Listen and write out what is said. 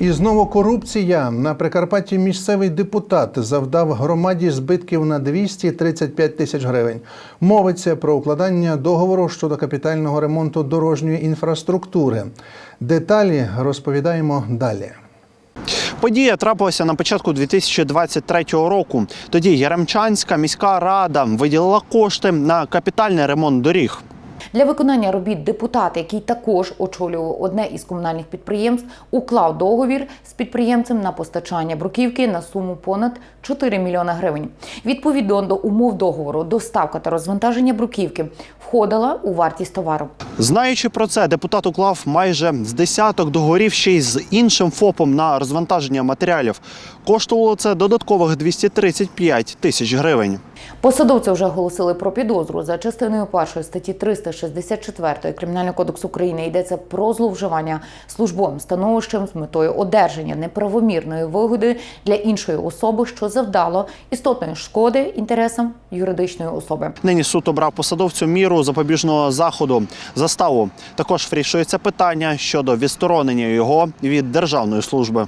І знову корупція на Прикарпатті місцевий депутат завдав громаді збитків на 235 тисяч гривень. Мовиться про укладання договору щодо капітального ремонту дорожньої інфраструктури. Деталі розповідаємо далі. Подія трапилася на початку 2023 року. Тоді Яремчанська міська рада виділила кошти на капітальний ремонт доріг. Для виконання робіт депутат, який також очолював одне із комунальних підприємств, уклав договір з підприємцем на постачання бруківки на суму понад 4 мільйона гривень. Відповідно до умов договору, доставка та розвантаження бруківки входила у вартість товару. Знаючи про це, депутат уклав майже з десяток договорів ще й з іншим ФОПом на розвантаження матеріалів. Коштувало це додаткових 235 тисяч гривень. Посадовці вже оголосили про підозру за частиною першої статті 364 Кримінального кодексу України йдеться про зловживання службовим становищем з метою одержання неправомірної вигоди для іншої особи, що завдало істотної шкоди інтересам юридичної особи. Нині суд обрав посадовцю міру запобіжного заходу заставу. Також вирішується питання щодо відсторонення його від державної служби.